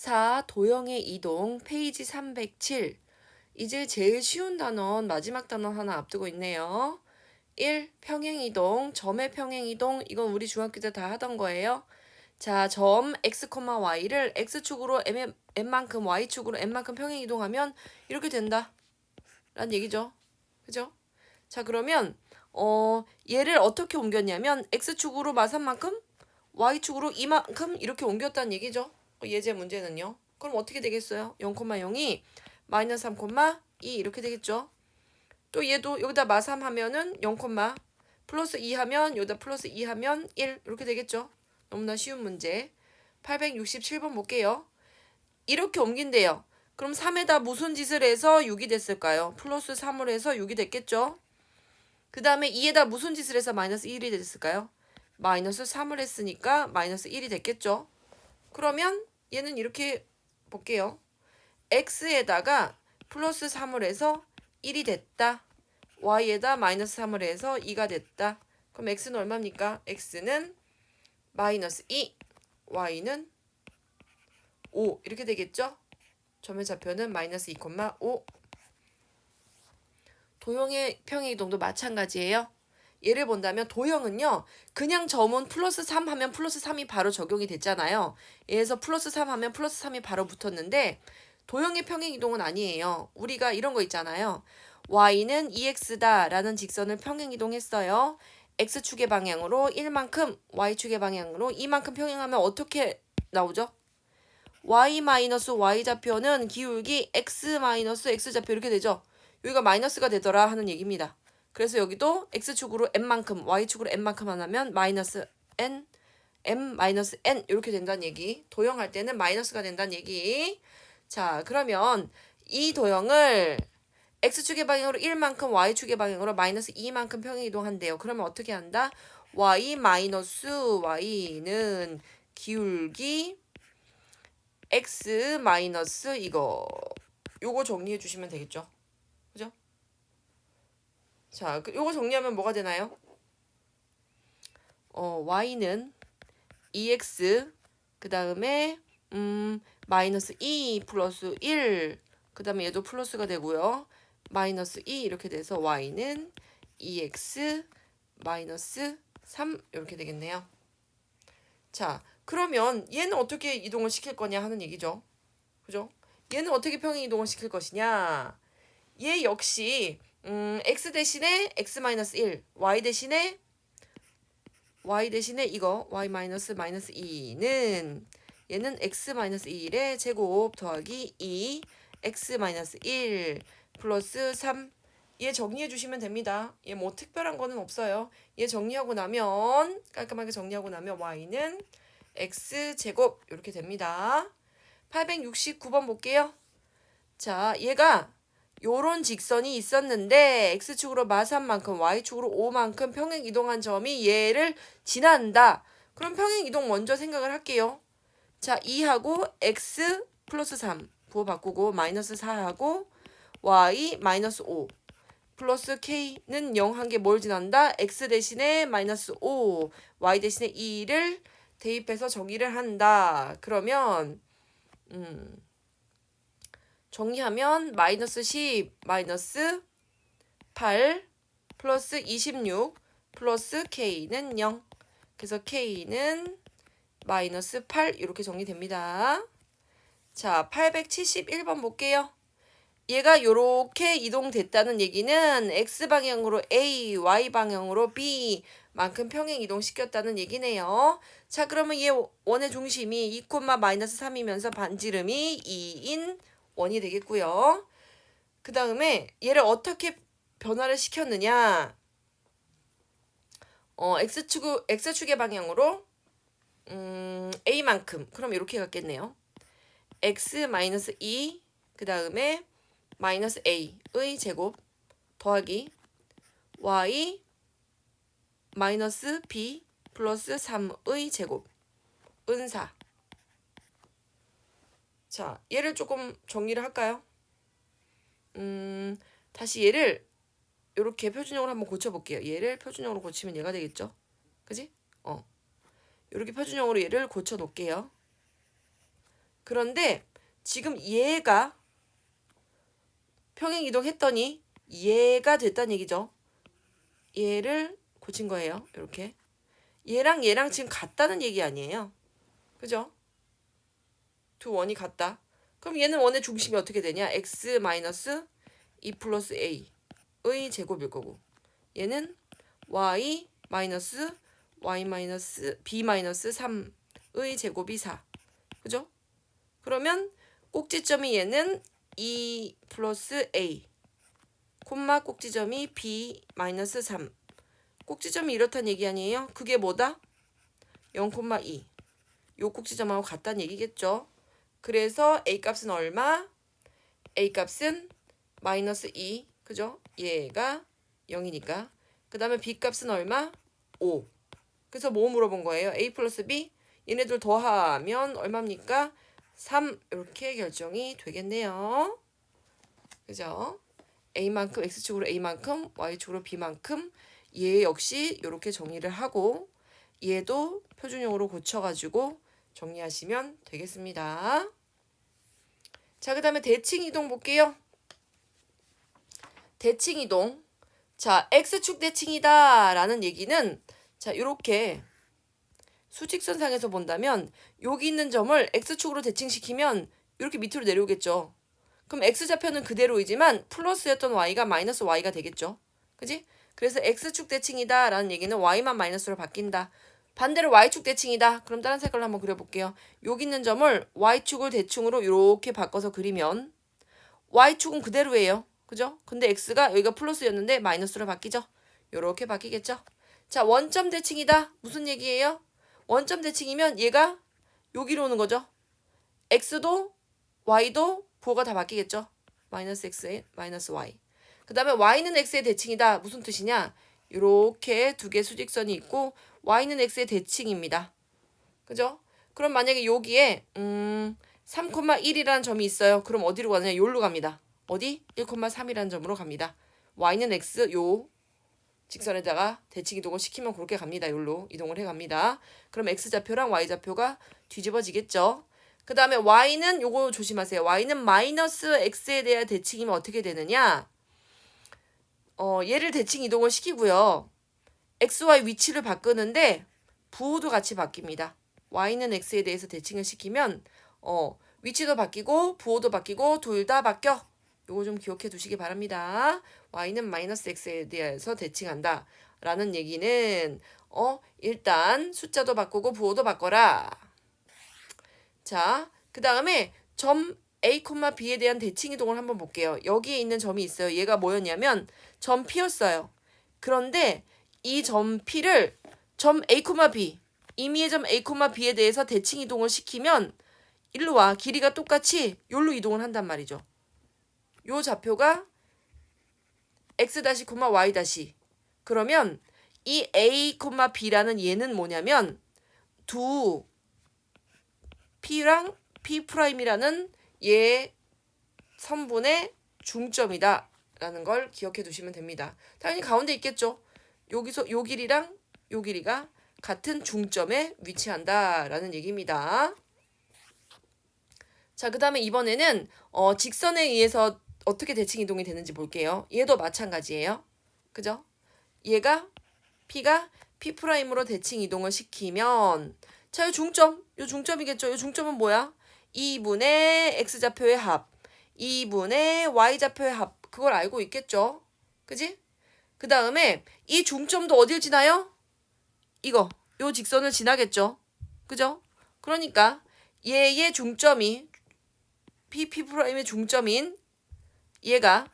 4. 도형의 이동 페이지 307 이제 제일 쉬운 단원 마지막 단원 하나 앞두고 있네요. 1. 평행이동 점의 평행이동 이건 우리 중학교 때 다 하던 거예요. 자, 점 x, y를 x축으로 m, n만큼 y축으로 n만큼 평행이동하면 이렇게 된다. 라는 얘기죠. 그죠? 자, 그러면 어, 얘를 어떻게 옮겼냐면 x축으로 마산만큼 y축으로 이만큼 이렇게 옮겼다는 얘기죠. 어, 예제 문제는요. 그럼 어떻게 되겠어요? 0,0이 마이너스 3,2 이렇게 되겠죠. 또 얘도 여기다 마3 하면은 0, 플러스 2 하면 여기다 플러스 2 하면 1 이렇게 되겠죠. 너무나 쉬운 문제. 867번 볼게요. 이렇게 옮긴대요. 그럼 3에다 무슨 짓을 해서 6이 됐을까요? 플러스 3을 해서 6이 됐겠죠. 그 다음에 2에다 무슨 짓을 해서 마이너스 1이 됐을까요? 마이너스 3을 했으니까 마이너스 1이 됐겠죠. 그러면 얘는 이렇게 볼게요. x에다가 플러스 3을 해서 1이 됐다. y에다 마이너스 3을 해서 2가 됐다. 그럼 x는 얼마입니까? x는 마이너스 2, y는 5 이렇게 되겠죠? 점의 좌표는 마이너스 2,5 도형의 평행이동도 마찬가지예요. 예를 본다면 도형은요. 그냥 점은 플러스 3 하면 플러스 3이 바로 적용이 됐잖아요. 얘에서 플러스 3 하면 플러스 3이 바로 붙었는데 도형의 평행이동은 아니에요. 우리가 이런 거 있잖아요. y는 2x다 라는 직선을 평행이동했어요. x축의 방향으로 1만큼 y축의 방향으로 2만큼 평행하면 어떻게 나오죠? y 마이너스 y 좌표는 기울기 x 마이너스 x 좌표 이렇게 되죠. 여기가 마이너스가 되더라 하는 얘기입니다. 그래서 여기도 x축으로 n만큼 y축으로 n만큼 하면 마이너스 n m 마이너스 n 이렇게 된다는 얘기. 도형할 때는 마이너스가 된다는 얘기. 자 그러면 이 도형을 x축의 방향으로 1만큼 y축의 방향으로 마이너스 2만큼 평행이동한대요. 그러면 어떻게 한다? y 마이너스 y는 기울기 x 마이너스 이거 요거 정리해 주시면 되겠죠. 자, 그 요거 정리하면 뭐가 되나요? 어, y는 2x 그 다음에 음 마이너스 2 플러스 1 그 다음에 얘도 플러스가 되고요. 마이너스 2 이렇게 돼서 y는 2x 마이너스 3 이렇게 되겠네요. 자, 그러면 얘는 어떻게 이동을 시킬 거냐 하는 얘기죠. 그죠? 얘는 어떻게 평행 이동을 시킬 것이냐? 얘 역시 음, x 대신에 x 마이너스 1, y 대신에 y 대신에 이거 y 마이너스 마이너스 2는 얘는 x 마이너스 1의 제곱 더하기 2 x 마이너스 1 플러스 3. 얘 정리해 주시면 됩니다. 얘 뭐 특별한 거는 없어요. 얘 정리하고 나면 깔끔하게 정리하고 나면 y는 x 제곱 이렇게 됩니다. 869번 볼게요. 자, 얘가 요런 직선이 있었는데 x축으로 마산만큼 y축으로 5만큼 평행 이동한 점이 얘를 지난다. 그럼 평행 이동 먼저 생각을 할게요. 자, 2하고 x 플러스 3 부호 바꾸고 마이너스 4하고 y 마이너스 5 플러스 k는 0 한 개 뭘 지난다? x 대신에 마이너스 5 y 대신에 2를 대입해서 정의를 한다. 그러면 음 정리하면 마이너스 10 마이너스 8 플러스 26 플러스 k는 0 그래서 k는 마이너스 8 이렇게 정리됩니다. 자 871번 볼게요. 얘가 이렇게 이동됐다는 얘기는 x방향으로 a, y방향으로 b 만큼 평행 이동시켰다는 얘기네요. 자 그러면 얘 원의 중심이 2, 마이너스 3이면서 반지름이 2인 원이 되겠고요. 그 다음에 얘를 어떻게 변화를 시켰느냐 어, x축, x축의 방향으로 음, a만큼 그럼 이렇게 갔겠네요. x 마이너스 2 그 다음에 마이너스 a의 제곱 더하기 y 마이너스 b 플러스 3의 제곱 은사 자 얘를 조금 정리를 할까요? 음 다시 얘를 이렇게 표준형으로 한번 고쳐볼게요. 얘를 표준형으로 고치면 얘가 되겠죠? 그지? 어 이렇게 표준형으로 얘를 고쳐 놓을게요. 그런데 지금 얘가 평행 이동했더니 얘가 됐다는 얘기죠. 얘를 고친 거예요. 이렇게. 얘랑 얘랑 지금 같다는 얘기 아니에요. 그죠? 두 원이 같다. 그럼 얘는 원의 중심이 어떻게 되냐? x 마이너스 2 플러스 a의 제곱일 거고 얘는 y 마이너스 y 마이너스 b 마이너스 3의 제곱이 4. 그죠? 그러면 꼭지점이 얘는 2 플러스 a 콤마 꼭지점이 b 마이너스 3 꼭지점이 이렇다는 얘기 아니에요? 그게 뭐다? 0,2 요 꼭지점하고 같다는 얘기겠죠? 그래서 a 값은 얼마? a 값은 마이너스 2 그죠? 얘가 0이니까 그 다음에 b 값은 얼마? 5 그래서 뭐 물어본 거예요? a 플러스 b 얘네들 더하면 얼마입니까? 3 이렇게 결정이 되겠네요. 그죠? a만큼 x축으로 a만큼 y축으로 b만큼 얘 역시 이렇게 정리를 하고 얘도 표준형으로 고쳐가지고 정리하시면 되겠습니다. 자, 그 다음에 대칭 이동 볼게요. 대칭 이동. 자, x축 대칭이다 라는 얘기는 자, 이렇게 수직선상에서 본다면 여기 있는 점을 x축으로 대칭시키면 이렇게 밑으로 내려오겠죠. 그럼 x좌표는 그대로이지만 플러스였던 y가 마이너스 y가 되겠죠. 그지? 그래서 x축 대칭이다 라는 얘기는 y만 마이너스로 바뀐다. 반대로 y축 대칭이다. 그럼 다른 색깔로 한번 그려볼게요. 여기 있는 점을 y축을 대칭으로 이렇게 바꿔서 그리면 y축은 그대로예요. 그죠? 근데 x가 여기가 플러스였는데 마이너스로 바뀌죠. 요렇게 바뀌겠죠. 자, 원점 대칭이다. 무슨 얘기예요? 원점 대칭이면 얘가 여기로 오는 거죠. x도 y도 부호가 다 바뀌겠죠. 마이너스 x, 마이너스 y. 그 다음에 y는 x의 대칭이다. 무슨 뜻이냐? 이렇게 두 개 수직선이 있고 y는 x의 대칭입니다. 그죠? 그럼 만약에 여기에 음 3,1이라는 점이 있어요. 그럼 어디로 가느냐? 여기로 갑니다. 어디? 1,3이라는 점으로 갑니다. y는 x 요 직선에다가 대칭 이동을 시키면 그렇게 갑니다. 여기로 이동을 해 갑니다. 그럼 x좌표랑 y좌표가 뒤집어지겠죠. 그 다음에 y는 요거 조심하세요. y는 마이너스 x에 대한 대칭이면 어떻게 되느냐? 어, 얘를 대칭 이동을 시키고요. Xy 위치를 바꾸는데 부호도 같이 바뀝니다. y는 x에 대해서 대칭을 시키면 어, 위치도 바뀌고 부호도 바뀌고 둘 다 바뀌어. 요거 좀 기억해 두시기 바랍니다. y는 마이너스 x에 대해서 대칭한다. 라는 얘기는 어, 일단 숫자도 바꾸고 부호도 바꿔라. 자, 그 다음에 점 A, B에 대한 대칭 이동을 한번 볼게요. 여기에 있는 점이 있어요. 얘가 뭐였냐면 점 P였어요. 그런데 이 점 P를 점 A, B 임의의 점 A, B에 대해서 대칭 이동을 시키면 일로 와 길이가 똑같이 여기로 이동을 한단 말이죠. 요 좌표가 x 다시 콤마 y 다시 그러면 이 a 콤마 b라는 얘는 뭐냐면 두 p랑 p 프라임이라는 얘 선분의 중점이다라는 걸 기억해 두시면 됩니다. 당연히 가운데 있겠죠. 여기서 요 길이랑 요 길이가 같은 중점에 위치한다라는 얘기입니다. 자, 그 다음에 이번에는 어, 직선에 의해서 어떻게 대칭 이동이 되는지 볼게요. 얘도 마찬가지예요. 그죠? 얘가 P가 P 프라임으로 대칭 이동을 시키면 자, 이 중점, 이 중점이겠죠. 이 중점은 뭐야? 2분의 x좌표의 합, 2분의 y좌표의 합. 그걸 알고 있겠죠? 그지? 그 다음에 이 중점도 어딜 지나요? 이거, 요 직선을 지나겠죠? 그죠? 그러니까 얘의 중점이 P, P 프라임의 중점인 얘가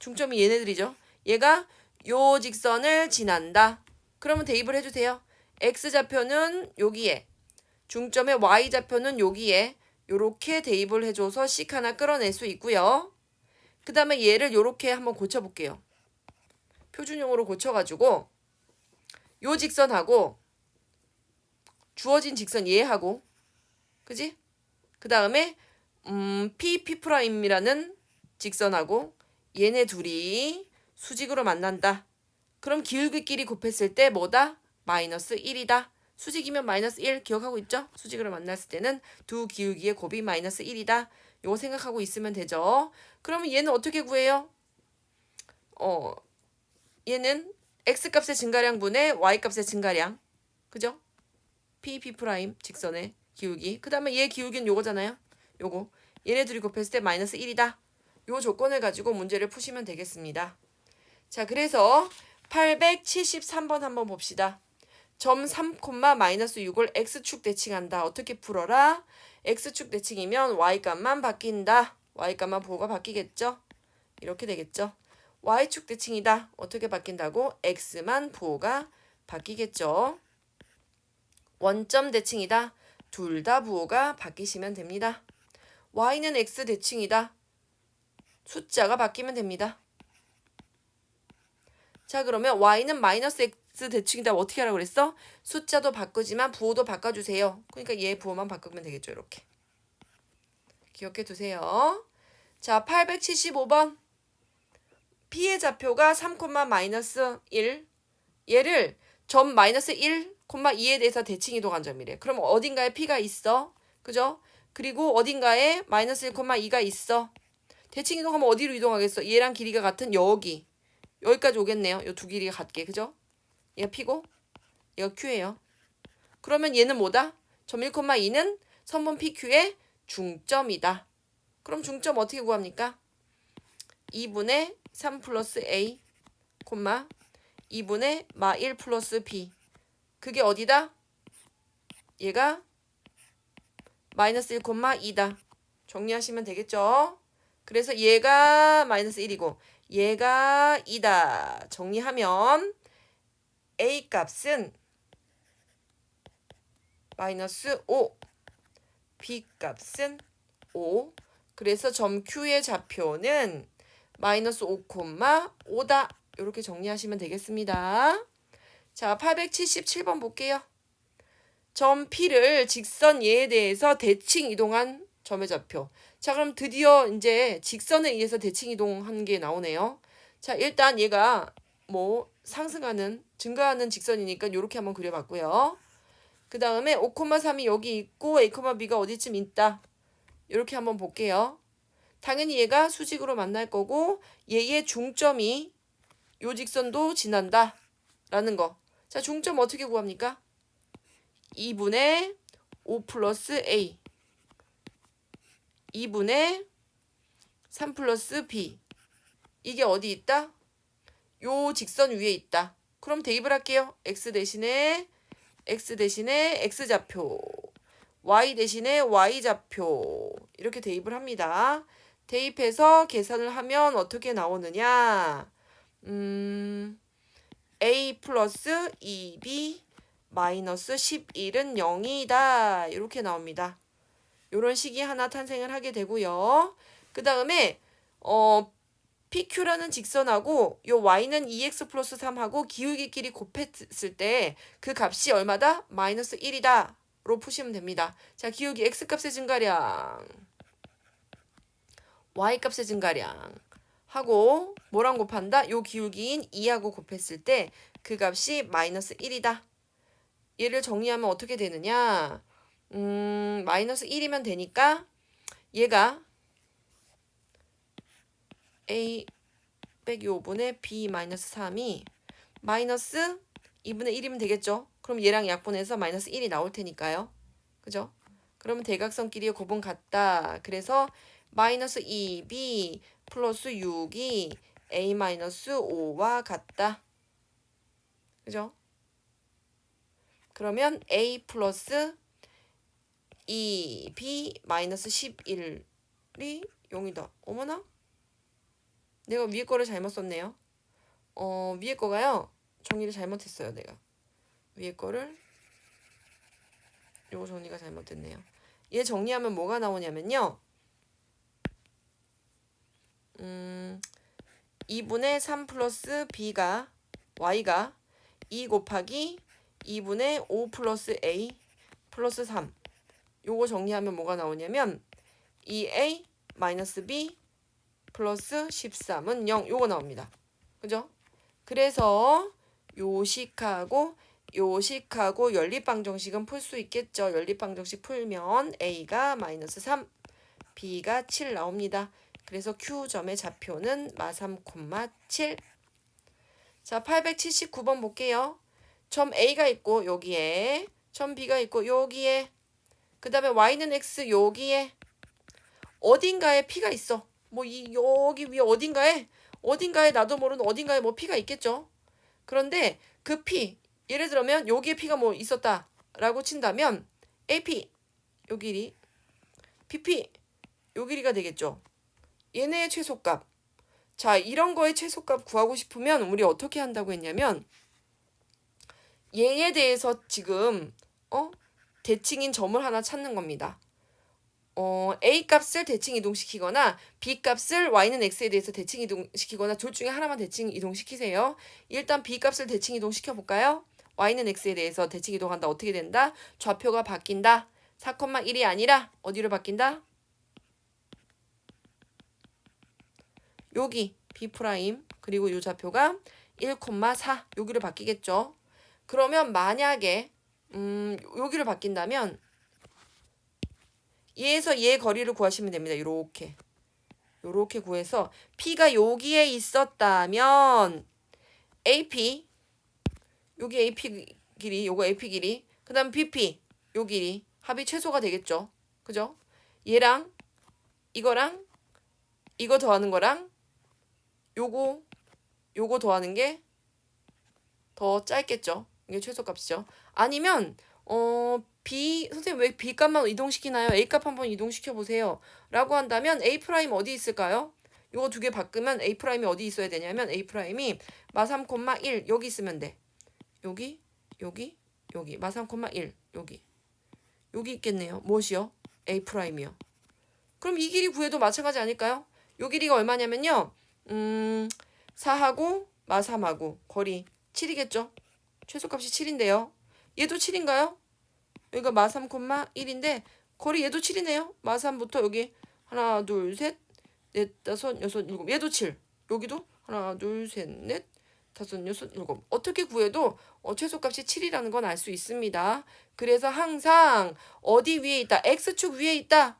중점이 얘네들이죠. 얘가 요 직선을 지난다. 그러면 대입을 해주세요. x좌표는 여기에 중점의 y좌표는 여기에 요렇게 대입을 해줘서 식 하나 끌어낼 수 있고요. 그 다음에 얘를 요렇게 한번 고쳐볼게요. 표준형으로 고쳐가지고 요 직선하고 주어진 직선 얘하고 그지? 그 다음에 음, P, P 프라임이라는 직선하고 얘네 둘이 수직으로 만난다. 그럼 기울기끼리 곱했을 때 뭐다? 마이너스 1이다. 수직이면 마이너스 1 기억하고 있죠? 수직으로 만났을 때는 두 기울기의 곱이 마이너스 1이다. 요거 생각하고 있으면 되죠. 그러면 얘는 어떻게 구해요? 어, 얘는 x 값의 증가량 분의 y 값의 증가량. 그죠? p p 프라임 직선의 기울기. 그 다음에 얘 기울기는 요거잖아요. 요거. 얘네 둘이 곱했을 때 마이너스 1이다. 요 조건을 가지고 문제를 푸시면 되겠습니다. 자, 그래서 873번 한번 봅시다. 점 3, 마이너스 6을 x축 대칭한다. 어떻게 풀어라? x축 대칭이면 y값만 바뀐다. y값만 보호가 바뀌겠죠? 이렇게 되겠죠? Y축 대칭이다. 어떻게 바뀐다고? x만 부호가 바뀌겠죠? 원점 대칭이다. 둘 다 부호가 바뀌시면 됩니다. y는 x 대칭이다. 숫자가 바뀌면 됩니다. 자 그러면 y는 마이너스 x 대칭이다 어떻게 하라고 그랬어? 숫자도 바꾸지만 부호도 바꿔주세요. 그러니까 얘 부호만 바꾸면 되겠죠 이렇게. 기억해 두세요. 자 875번 p의 좌표가 3, 마이너스 1 얘를 점 마이너스 1, 2에 대해서 대칭 이동 한 점이래. 그럼 어딘가에 p가 있어. 그죠? 그리고 어딘가에 마이너스 1, 2가 있어. 대칭 이동하면 어디로 이동하겠어? 얘랑 길이가 같은 여기. 여기까지 오겠네요. 요 두 길이가 같게. 그죠? 얘가 P고 얘가 Q예요. 그러면 얘는 뭐다? 점 1, 2는 선분 PQ의 중점이다. 그럼 중점 어떻게 구합니까? 2분의 3 플러스 A, 콤마 2분의 마 1 플러스 B. 그게 어디다? 얘가 마이너스 1, 2다. 정리하시면 되겠죠? 그래서 얘가 마이너스 1이고 얘가 2다. 정리하면 A 값은 마이너스 5, B 값은 5. 그래서 점 Q의 좌표는 마이너스 5,5다. 이렇게 정리하시면 되겠습니다. 자, 877번 볼게요. 점 P를 직선 얘에 대해서 대칭 이동한 점의 좌표. 자, 그럼 드디어 이제 직선에 의해서 대칭 이동한 게 나오네요. 자, 일단 얘가 뭐 상승하는, 증가하는 직선이니까 이렇게 한번 그려봤고요. 그 다음에 5,3이 여기 있고 A, B가 어디쯤 있다. 이렇게 한번 볼게요. 당연히 얘가 수직으로 만날 거고 얘의 중점이 요 직선도 지난다. 라는 거. 자, 중점 어떻게 구합니까? 2분의 5 플러스 A. 2분의 3 플러스 B. 이게 어디 있다? 요 직선 위에 있다. 그럼 대입을 할게요. x 대신에 x 대신에 x좌표. y 대신에 y좌표. 이렇게 대입을 합니다. 대입해서 계산을 하면 어떻게 나오느냐? 음, a 플러스 2b 마이너스 11은 0이다. 이렇게 나옵니다. 이런 식이 하나 탄생을 하게 되고요. 그 다음에 어 PQ라는 직선하고 요 Y는 2X 플러스 3하고 기울기끼리 곱했을 때 그 값이 얼마다? 마이너스 1이다. 로 푸시면 됩니다. 자, 기울기 X 값의 증가량 Y 값의 증가량 하고 뭐랑 곱한다? 요 기울기인 2하고 곱했을 때 그 값이 마이너스 1이다. 얘를 정리하면 어떻게 되느냐? 음, 마이너스 1이면 되니까 얘가 a 빼기 5분의 b 마이너스 3이 마이너스 2분의 1이면 되겠죠? 그럼 얘랑 약분해서 마이너스 1이 나올 테니까요. 그죠? 그러면 대각선끼리의 곱은 같다. 그래서 마이너스 2b 플러스 6이 a 마이너스 5와 같다. 그죠? 그러면 a 플러스 2b 마이너스 11이 0이다. 어머나? 내가 위에 거를 잘못 썼네요. 어, 위에 거가요. 정리를 잘못했어요, 내가. 위에 거를 요거 정리가 잘못됐네요. 얘 정리하면 뭐가 나오냐면요. 음, 2분의 3 플러스 b가 y가 2 곱하기 2분의 5 플러스 a 플러스 3 요거 정리하면 뭐가 나오냐면 2a 마이너스 b 플러스 13은 0 요거 나옵니다. 그죠? 그래서 요식하고 요식하고 연립방정식은 풀 수 있겠죠. 연립방정식 풀면 A가 마이너스 3, B가 7 나옵니다. 그래서 Q점의 좌표는 마3, 7. 자, 879번 볼게요. 점 A가 있고 여기에 점 B가 있고 여기에 그 다음에 Y는 X 여기에 어딘가에 P가 있어. 뭐 이 여기 위에 어딘가에 어딘가에 나도 모르는 어딘가에 뭐 P가 있겠죠. 그런데 그 P 예를 들면 여기에 P가 뭐 있었다라고 친다면 AP 요 길이 PP 요 길이가 되겠죠. 얘네의 최소값. 자, 이런 거의 최소값 구하고 싶으면 우리 어떻게 한다고 했냐면 얘에 대해서 지금 어 대칭인 점을 하나 찾는 겁니다. 어, A 값을 대칭 이동시키거나 B 값을 Y는 X에 대해서 대칭 이동시키거나 둘 중에 하나만 대칭 이동시키세요. 일단 B 값을 대칭 이동시켜 볼까요? Y는 X에 대해서 대칭 이동한다. 어떻게 된다? 좌표가 바뀐다. 4,1이 아니라 어디로 바뀐다? 여기 B 프라임 그리고 요 좌표가 1,4 여기로 바뀌겠죠. 그러면 만약에 음 여기로 바뀐다면 얘에서 얘 거리를 구하시면 됩니다. 요렇게 요렇게 구해서 P가 여기에 있었다면 AP 여기 AP 길이 요거 AP 길이 그 다음 BP 요 길이 합이 최소가 되겠죠. 그죠? 얘랑 이거랑 이거 더하는 거랑 요거 요거 더하는 게 더 짧겠죠. 이게 최소값이죠. 아니면 어 B 선생님 왜 B 값만 이동시키나요? A 값 한번 이동시켜 보세요. 라고 한다면 A 프라임 어디 있을까요? 요거 두 개 바꾸면 A 프라임이 어디 있어야 되냐면 A 프라임이 마3,1 여기 있으면 돼. 여기 여기 여기 마3,1 여기 여기 있겠네요. 무엇이요? A 프라임이요. 그럼 이 길이 구해도 마찬가지 아닐까요? 요 길이가 얼마냐면요. 음, 4하고 마3하고 거리 7이겠죠? 최소값이 7인데요. 얘도 7인가요? 여기가 마3, 1인데 거리 얘도 7이네요. 마3부터 여기 하나, 둘, 셋, 넷, 다섯, 여섯, 일곱. 얘도 7. 여기도 하나, 둘, 셋, 넷, 다섯, 여섯, 일곱. 어떻게 구해도 어, 최소값이 7이라는 건 알 수 있습니다. 그래서 항상 어디 위에 있다? X축 위에 있다.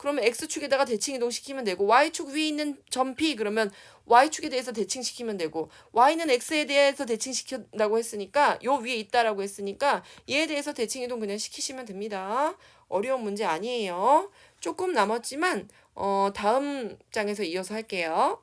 그러면 X축에다가 대칭 이동시키면 되고 Y축 위에 있는 점 P 그러면 Y축에 대해서 대칭시키면 되고 Y는 X에 대해서 대칭시킨다고 했으니까 요 위에 있다라고 했으니까 얘에 대해서 대칭 이동 그냥 시키시면 됩니다. 어려운 문제 아니에요. 조금 남았지만 어 다음 장에서 이어서 할게요.